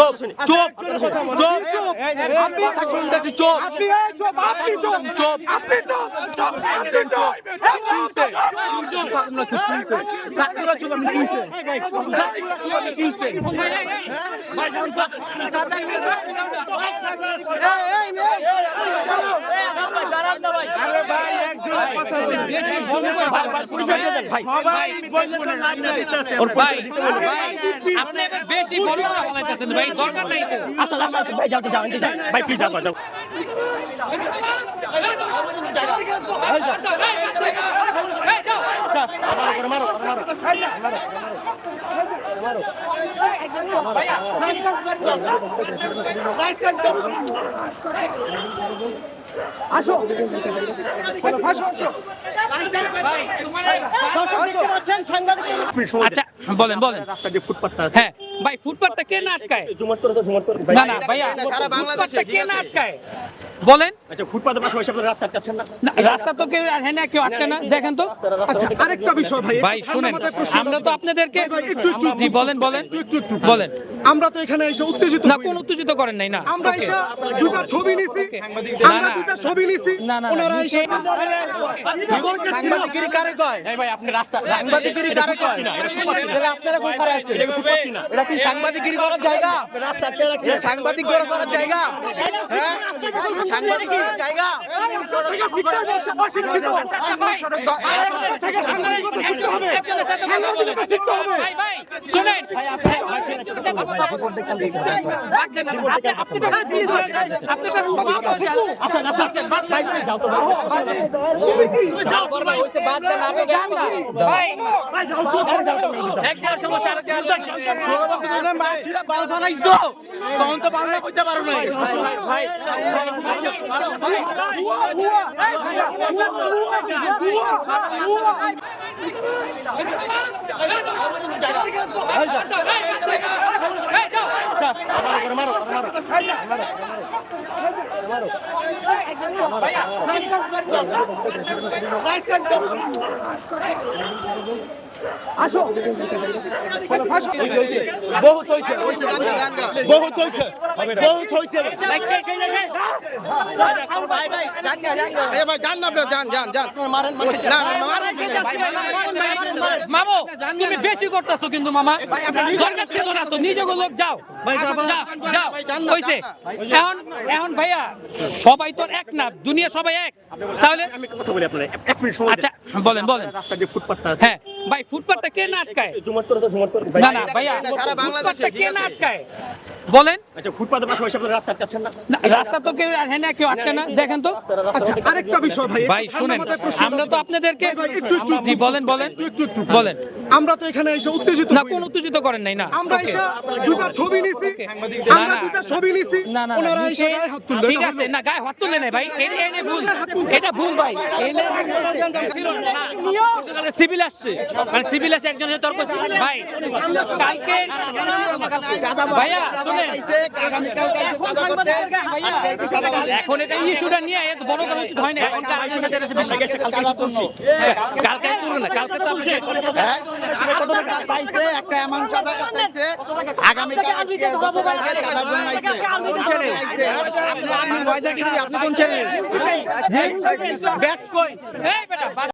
চুপ চুপ চুপ চুপ। আপনি শুনতেছি চুপ আপনি চুপ আপনি চুপ। চুপ আপনি চুপ চুপ। আপনি চুপ আরে ভাই একজন কথা বলে ভাই সবাই বললে তো লাভ নাই। ওর ভাই পয়সা দিতে বলে ভাই। আপনি এবার বেশি বড় কথা বলাইতেছেন ভাই দরকার নাই তো। আসো। আচ্ছা বলেন বলেন। রাস্তা দিয়ে ফুটপাতটা আছে। হ্যাঁ ভাই ফুটপাতটা কে না আটকায়? জুমার করে তো জুমার করে না না ভাইয়া ফুটপাতটা কে না আটকায়? বলেন। আচ্ছা ফুটপাতের পাশাপাশি আপনারা রাস্তা আটকাচ্ছেন না? না, রাস্তা তো কেউ হ্যাঁ না কেউ আটকে না। দেখেন তো। আচ্ছা আরেকটা বিষয় ভাই ভাই শুনেন আমরা তো আপনাদেরকে একটু, একটু, বলেন বলেন। একটু, একটু, একটু। বলেন। আমরা তো এখানে এসে উত্তেজিত না কোন উত্তেজিত করেন নাই না। আমরা. এসে দুটা ছবি নিছি আমরা না, না। ছবি নিছি না, না, না, ওনারা এসে সাংবাদিকের কারে কয়? এই ভাই আপনি রাস্তা সাংবাদিকের কারে কয়? তাহলে আপনারা কোন খারাপ আছেন এটা ফুটপাত কিনা? এটা কি সাংবাদিকগিরি করার জায়গা? রাস্তা সাংবাদিক করার জায়গা? হ্যাঁ? সাংবাদিক করার জায়গা? থেকে সাংবাদিকতা শিখতে হবে সাংবাদিকতা শিখতে হবে শুনেন হয়ে। তখন তো বাংলা কইতে পারো না আসো বহুত হইছে বহুত হইছে বহুত হইছে এ ভাই যান না আপনারা যান যান যান। মারেন মারেন না না মারেন ভাই মামু তুমি বেশি করতেছো কিন্তু মামা। দরকার ছিল না তো নিজে লোক যাও। যাও যাও কইছে এখন এখন ভাইয়া সবাই তো এক না দুনিয়া সবাই এক। তাহলে আমি কথা বলি আপনারা এক- এক মিনিট সময় আচ্ছা বলেন বলেন। রাস্তা দিয়ে ফুটপাতটা আছে হ্যাঁ ভাই ফুটপাতটা কে না আটকায় জুমার তো জুমার না না ভাইয়া সারা বাংলাদেশে, কে ঠিক না আটকায় বলেন। ফুটপাতের পাশাপাশি আপনারা রাস্তা আটকাচ্ছেন না? না, রাস্তা তো কেউ না কেউ আটকে না। দেখেন তো। আরেকটা বিষয় ভাই ভাই শুনেন। আমরা তো আপনাদেরকে একটু, একটু, বলেন বলেন। একটু, একটু, একটু। বলেন। আমরা তো এখানে এসে উত্তেজিত না কোন উত্তেজিত করেন নাই না। আমরা এসে দুটা ছবি নিছি। আমরা না। ছবি নিছি। না না না ওনারা এসে গায়ে হাত তুললো ঠিক আছে না গায়ে হাত তুলে নেই ভাই। এটা এটা ভুল। এটা ভুল ভাই। সিভিল আসছে। মানে সিভিল আসছে একজন তর্ক ভাই কালকে ভাইয়া শুনেন। ভাইয়া, এখন এটা ইস্যুটা নিয়ে এত বড় করা উচিত হয় না। এখন কালকে সাথে এসে বেশি গেছে? কালকে এসে হ্যাঁ, কালকে তুলবে না কালকে তো আপনি check করেছেন। পাইছে একটা অ্যামাউন্ট টাকা চাইছে আগামী কাল চাঁদার জন্য আইছে আপনি আপনি কোন চ্যানেল এই বেটা